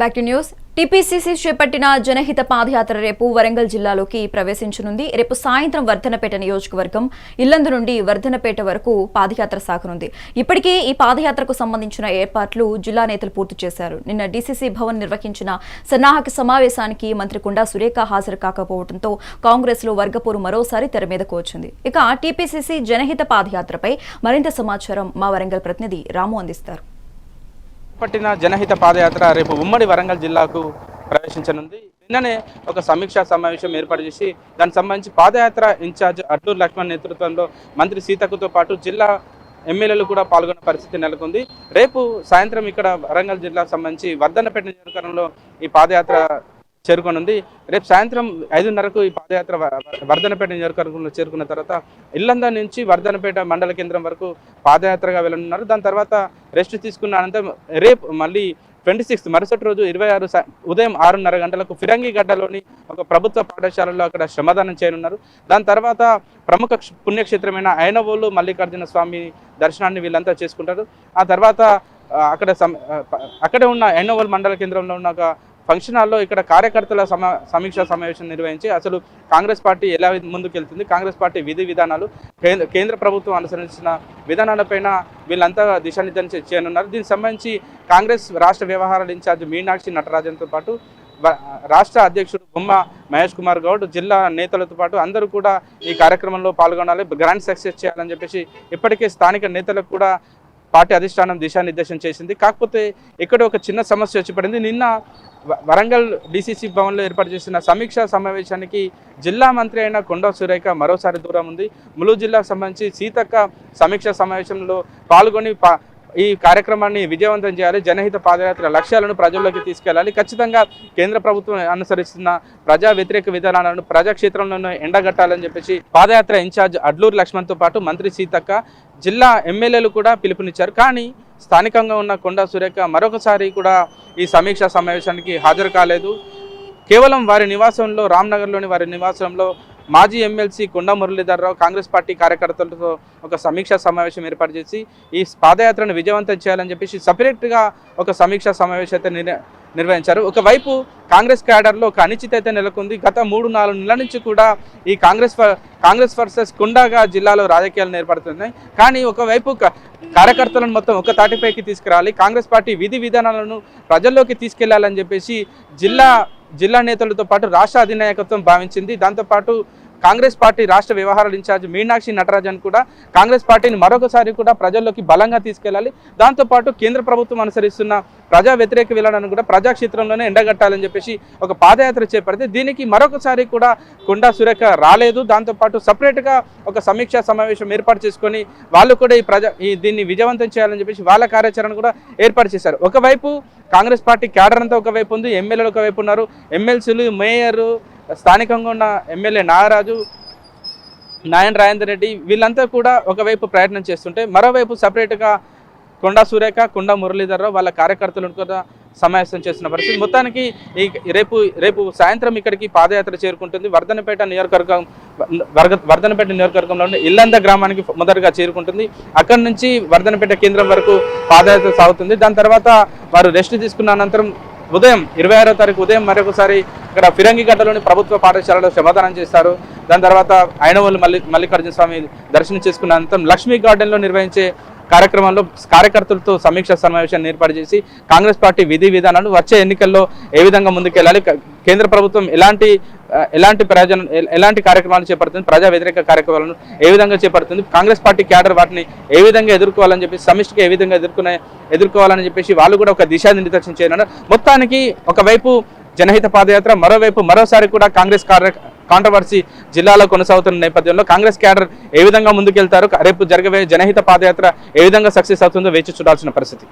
Back to news. TPCC చేపట్టిన జనహిత పాదయాత్ర రేపు వరంగల్ జిల్లాలోకి ప్రవేశించనుంది. రేపు సాయంత్రం వర్ధనపేట నియోజకవర్గం ఇల్లందు నుండి వర్ధనపేట వరకు పాదయాత్ర సాగనుంది. ఇప్పటికే ఈ పాదయాత్రకు సంబంధించిన ఏర్పాట్లు జిల్లా నేతలు పూర్తి చేశారు. నిన్న డీసీసీ భవన్ నిర్వహించిన సన్నాహక సమావేశానికి మంత్రి కుండా సురేఖ హాజరు కాకపోవడంతో కాంగ్రెస్లో వర్గపోరు మరోసారి తెర మీదకు వచ్చింది ఇక టీపీసీసీ జనహిత పాదయాత్రపై మరింత సమాచారం మా వరంగల్ ప్రతినిధి రాము అందిస్తారు. పట్టిన జనహిత పాదయాత్ర రేపు ఉమ్మడి వరంగల్ జిల్లాకు ప్రవేశించనుంది. నిన్ననే ఒక సమీక్షా సమావేశం ఏర్పాటు చేసి దానికి సంబంధించి పాదయాత్ర ఇన్ఛార్జ్ అడ్డూరు లక్ష్మణ్ నేతృత్వంలో మంత్రి సీతకుతో పాటు జిల్లా ఎమ్మెల్యేలు కూడా పాల్గొన్న పరిస్థితి నెలకొంది. రేపు సాయంత్రం ఇక్కడ వరంగల్ జిల్లాకు సంబంధించి వర్ధన్నపేట నియోజకవర్గంలో ఈ పాదయాత్ర చేరుకోనుంది. రేపు సాయంత్రం ఐదున్నరకు ఈ పాదయాత్ర వర్ధనపేట నియోజకవర్గంలో చేరుకున్న తర్వాత ఇల్లందా నుంచి వర్ధనపేట మండల కేంద్రం వరకు పాదయాత్రగా వెళ్ళనున్నారు. దాని తర్వాత రెస్ట్ తీసుకున్న అనంతరం రేపు మళ్ళీ ట్వంటీ సిక్స్త్ మరుసటి రోజు ఇరవై ఆరు ఉదయం ఆరున్నర గంటలకు ఫిరంగిగడ్డలోని ఒక ప్రభుత్వ పాఠశాలలో అక్కడ శ్రమదానం చేయనున్నారు. దాని తర్వాత ప్రముఖ పుణ్యక్షేత్రమైన ఐనవోలు మల్లికార్జున స్వామి దర్శనాన్ని వీళ్ళంతా చేసుకుంటారు. ఆ తర్వాత అక్కడ అక్కడే ఉన్న ఐనవోల్ మండల కేంద్రంలో ఉన్న ఒక ఫంక్షన్ హాల్లో ఇక్కడ కార్యకర్తల సమా సమీక్ష సమావేశం నిర్వహించి అసలు కాంగ్రెస్ పార్టీ ఎలా ముందుకెళ్తుంది కాంగ్రెస్ పార్టీ విధి విధానాలు కేంద్ర కేంద్ర ప్రభుత్వం అనుసరించిన విధానాలపైన వీళ్ళంతా దిశానిర్దేశం చేయనున్నారు. దీనికి సంబంధించి కాంగ్రెస్ రాష్ట్ర వ్యవహారాల ఇన్ఛార్జ్ మీనాక్షి నటరాజన్తో పాటు రాష్ట్ర అధ్యక్షుడు బొమ్మ మహేష్ కుమార్ గౌడ్ జిల్లా నేతలతో పాటు అందరూ కూడా ఈ కార్యక్రమంలో పాల్గొనాలి గ్రాండ్ సక్సెస్ చేయాలని చెప్పేసి ఇప్పటికే స్థానిక నేతలకు కూడా పార్టీ అధిష్టానం దిశానిర్దేశం చేసింది. కాకపోతే ఇక్కడ ఒక చిన్న సమస్య వచ్చి పడింది. నిన్న వరంగల్ డిసిసి భవన్లో ఏర్పాటు చేసిన సమీక్షా సమావేశానికి జిల్లా మంత్రి అయిన కొండ సురేఖ మరోసారి దూరం ఉంది. ములుగు జిల్లాకు సంబంధించి సీతక్క సమీక్షా సమావేశంలో పాల్గొని పా ఈ కార్యక్రమాన్ని విజయవంతం చేయాలి. జనహిత పాదయాత్ర లక్ష్యాలను ప్రజల్లోకి తీసుకెళ్ళాలి ఖచ్చితంగా కేంద్ర ప్రభుత్వం అనుసరిస్తున్న ప్రజా వ్యతిరేక విధానాలను ప్రజాక్షేత్రంలోనే ఎండగట్టాలని చెప్పేసి పాదయాత్ర ఇన్ఛార్జ్ అడ్లూరు లక్ష్మణ్తో పాటు మంత్రి సీతక్క జిల్లా ఎమ్మెల్యేలు కూడా పిలుపునిచ్చారు. కానీ స్థానికంగా ఉన్న కొండా సురేఖ మరొకసారి కూడా ఈ సమీక్షా సమావేశానికి హాజరు కాలేదు. కేవలం వారి నివాసంలో రామ్నగర్లోని వారి నివాసంలో మాజీ ఎమ్మెల్సీ కొండ మురళీధరరావు కాంగ్రెస్ పార్టీ కార్యకర్తలతో ఒక సమీక్షా సమావేశం ఏర్పాటు చేసి ఈ పాదయాత్రను విజయవంతం చేయాలని చెప్పేసి సపరేట్గా ఒక సమీక్షా సమావేశం అయితే నిర్వహించారు. ఒకవైపు కాంగ్రెస్ క్యాడర్లో ఒక అనిశ్చితత నెలకొంది. గత మూడు నాలుగు నెలల నుంచి కూడా ఈ కాంగ్రెస్ ఫ- కాంగ్రెస్ వర్సెస్ కుండాగా జిల్లాలో రాజకీయాలు ఏర్పడుతున్నాయి కానీ ఒకవైపు క- కార్యకర్తలను మొత్తం ఒక తాటిపైకి తీసుకురావాలి కాంగ్రెస్ పార్టీ విధి విధానాలను ప్రజల్లోకి తీసుకెళ్ళాలని చెప్పేసి జిల్లా జిల్లా నేతలతో పాటు రాష్ట్ర అధినాయకత్వం భావించింది. దాంతోపాటు కాంగ్రెస్ పార్టీ రాష్ట్ర వ్యవహారాల ఇన్ఛార్జ్ మీనాక్షి నటరాజన్ కూడా కాంగ్రెస్ పార్టీని మరొకసారి కూడా ప్రజల్లోకి బలంగా తీసుకెళ్ళాలి దాంతోపాటు కేంద్ర ప్రభుత్వం అనుసరిస్తున్న ప్రజా వ్యతిరేక విధానాన్ని కూడా ప్రజాక్షేత్రంలోనే ఎండగట్టాలని చెప్పేసి ఒక పాదయాత్ర చేపడితే దీనికి మరొకసారి కూడా కొండా సురేఖ రాలేదు. దాంతోపాటు సపరేట్గా ఒక సమీక్షా సమావేశం ఏర్పాటు చేసుకొని వాళ్ళు కూడా ఈ ప్రజా ఈ దీన్ని విజయవంతం చేయాలని చెప్పేసి వాళ్ళ కార్యాచరణ కూడా ఏర్పాటు చేశారు. ఒకవైపు కాంగ్రెస్ పార్టీ క్యాడర్ అంతా ఒకవైపు ఉంది ఎమ్మెల్యేలు ఒకవైపు ఉన్నారు. ఎమ్మెల్సీలు మేయరు స్థానికంగా ఉన్న ఎమ్మెల్యే నాగరాజు నాయన్ రాజేందర్ రెడ్డి వీళ్ళంతా కూడా ఒకవైపు ప్రయత్నం చేస్తుంటే మరోవైపు సపరేట్గా కొండా సురేఖ కొండా మురళీధర్రావు వాళ్ళ కార్యకర్తలను కూడా సమావేశం చేస్తున్న పరిస్థితి. మొత్తానికి ఈ రేపు రేపు సాయంత్రం ఇక్కడికి పాదయాత్ర చేరుకుంటుంది. వర్ధనపేట నియోజకవర్గం వర్గ వర్ధనపేట నియోజకవర్గంలో ఉన్న ఇల్లంద గ్రామానికి మొదటగా చేరుకుంటుంది. అక్కడి నుంచి వర్ధనపేట కేంద్రం వరకు పాదయాత్ర సాగుతుంది. దాని తర్వాత వారు రెస్ట్ తీసుకున్న అనంతరం ఉదయం ఇరవై ఆరో తారీఖు ఉదయం మరొకసారి ఇక్కడ ఫిరంగిగడ్డలోని ప్రభుత్వ పాఠశాలలో శ్రమదానం చేస్తారు. దాని తర్వాత ఐనవల్లి మల్లి మల్లికార్జున స్వామి దర్శనం చేసుకున్న అనంతరం లక్ష్మీ గార్డెన్లో నిర్వహించే కార్యక్రమంలో కార్యకర్తలతో సమీక్ష సమావేశాన్ని ఏర్పాటు చేసి కాంగ్రెస్ పార్టీ విధి విధానాలు వచ్చే ఎన్నికల్లో ఏ విధంగా ముందుకెళ్ళాలి కేంద్ర ప్రభుత్వం ఎలాంటి ఎలాంటి ప్రయోజనం ఎలాంటి కార్యక్రమాలు చేపడుతుంది ప్రజా వ్యతిరేక కార్యక్రమాలను ఏ విధంగా చేపడుతుంది కాంగ్రెస్ పార్టీ క్యాడర్ వాటిని ఏ విధంగా ఎదుర్కోవాలని చెప్పేసి సమిష్టిగా ఏ విధంగా ఎదుర్కొనే ఎదుర్కోవాలని చెప్పేసి వాళ్ళు కూడా ఒక దిశానిర్దేశం చేయనున్నారు. మొత్తానికి ఒకవైపు జనహిత పాదయాత్ర మరోవైపు మరోసారి కూడా కాంగ్రెస్ కార్య కాంట్రవర్సీ జిల్లాలో కొనసాగుతున్న నేపథ్యంలో కాంగ్రెస్ క్యాడర్ ఏ విధంగా ముందుకెళ్తారు రేపు జరగబోయే జనహిత పాదయాత్ర ఏ విధంగా సక్సెస్ అవుతుందో వేచి చూడాల్సిన పరిస్థితి.